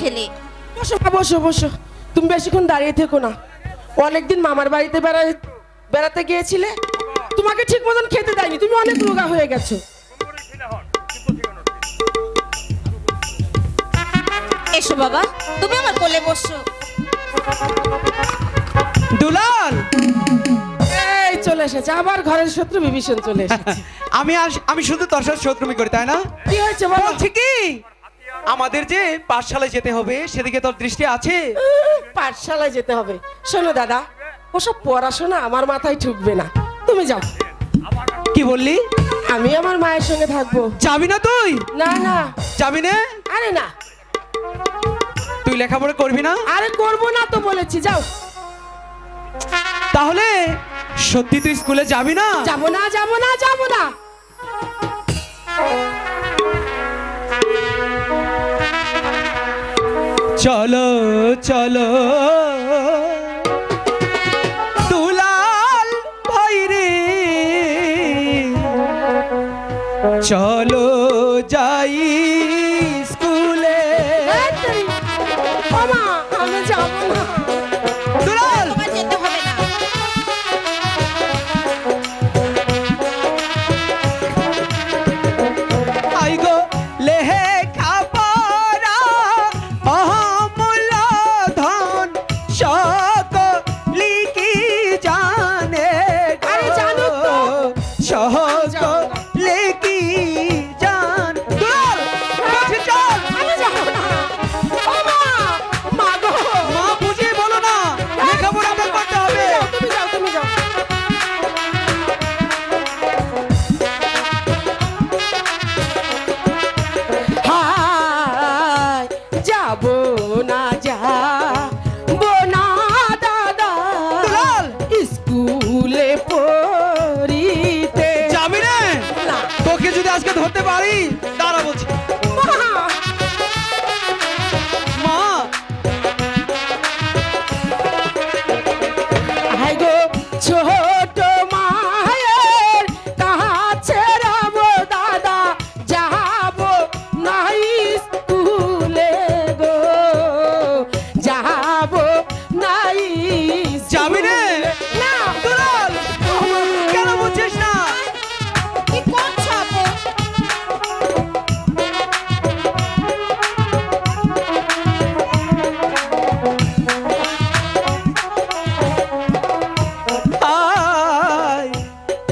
ছেলে। বসো মা, বসো বসো। তুমি বেশিক্ষণ দাঁড়িয়ে থেকো না। অনেকদিন মামার বাড়িতে বেড়াই বেড়াতে গিয়েছিলে। তোমাকে ঠিক মতন খেতে দেয়নি। তুমি অনেক রোগা হয়ে গেছো। এসো বাবা তুমি আমার কোলে বসো। দুলাল! এই চলে এসেছে। আবার ঘরের শত্রু বিভীষণ চলে এসেছে। আমি আর আমি শুধু তোর সাথে শত্রুমি করি তাই না? কি হয়েছে বলো? বলছি কি? আমাদের যে পাঠশালায় যেতে হবে সেদিকে তোর দৃষ্টি আছে? পাঠশালায় যেতে হবে। শোনো দাদা ওসব পড়াশোনা আমার মাথায় ঢুকবে না। তুমি যাও। কি বললি? আমি আমার মায়ের সঙ্গে থাকব। যাবি না তুই? না না। যাবি না? আরে না। তুই লেখাপড়া করবি না? আরে করব না তো বলেছি যাও। তাহলে সত্যি তুই স্কুলে যাবি না? যাব না যাব না যাব না। চলো চলো। দুলাল ভাইরে চলো যাই। সকলে দাঁড়া বলছি।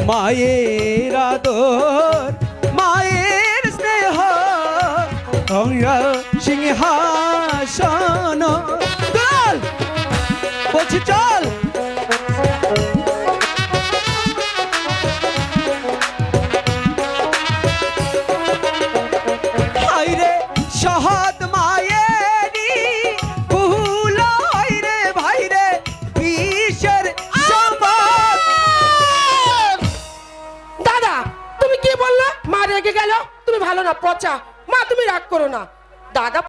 মায়ের আদর মায়ের স্নেহ আমরা সিংহাসন। চল বলছি চল। বললে? মা রেগে গেল। তুমি ভালো না পচা। মা তুমি রাগ করো না। দাদা